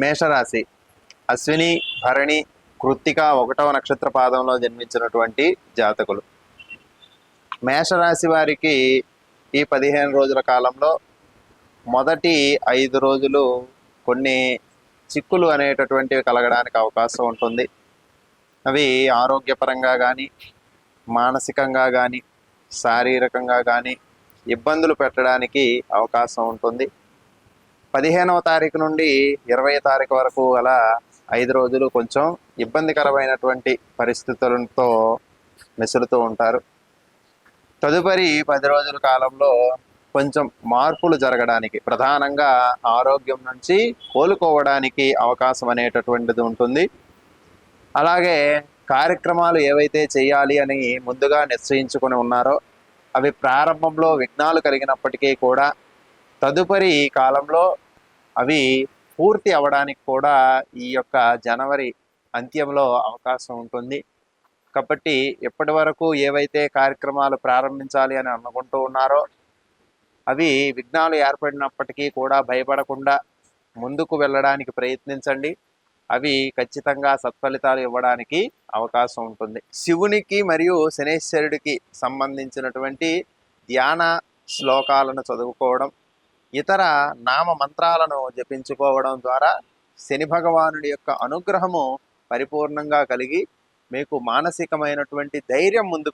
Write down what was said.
మేషరాశి. అశ్విని భరణి కృత్తిక ఒకటవ నక్షత్ర పాదంలో జన్మించినటువంటి జాతకులు. మేషరాశి వారికి ఈ పదిహేను రోజుల కాలంలో మొదటి ఐదు రోజులు కొన్ని చిక్కులు అనేటటువంటివి కలగడానికి అవకాశం ఉంటుంది. అవి ఆరోగ్యపరంగా కానీ మానసికంగా కానీ శారీరకంగా కానీ ఇబ్బందులు పెట్టడానికి అవకాశం ఉంటుంది. పదిహేనవ తారీఖు నుండి ఇరవై తారీఖు వరకు గల ఐదు రోజులు కొంచెం ఇబ్బందికరమైనటువంటి పరిస్థితులతో మెసులుతూ ఉంటారు. తదుపరి పది రోజుల కాలంలో కొంచెం మార్పులు జరగడానికి ప్రధానంగా ఆరోగ్యం నుంచి కోలుకోవడానికి అవకాశం అనేటటువంటిది ఉంటుంది. అలాగే కార్యక్రమాలు ఏవైతే చేయాలి అని ముందుగా నిశ్చయించుకొని ఉన్నారో అవి ప్రారంభంలో విఘ్నాలు కలిగినప్పటికీ కూడా తదుపరి కాలంలో అవి పూర్తి అవ్వడానికి కూడా ఈ యొక్క జనవరి అంత్యంలో అవకాశం ఉంటుంది. కాబట్టి ఇప్పటి వరకు ఏవైతే కార్యక్రమాలు ప్రారంభించాలి అని అనుకుంటూ ఉన్నారో అవి విఘ్నాలు ఏర్పడినప్పటికీ కూడా భయపడకుండా ముందుకు వెళ్ళడానికి ప్రయత్నించండి. అవి ఖచ్చితంగా సత్ఫలితాలు ఇవ్వడానికి అవకాశం ఉంటుంది. శివునికి మరియు శనేశ్వరుడికి సంబంధించినటువంటి ధ్యాన శ్లోకాలను చదువుకోవడం ఇతర నామ మంత్రాలను జపించుకోవడం ద్వారా శని భగవానుడి యొక్క అనుగ్రహము పరిపూర్ణంగా కలిగి మీకు మానసికమైనటువంటి ధైర్యం ముందు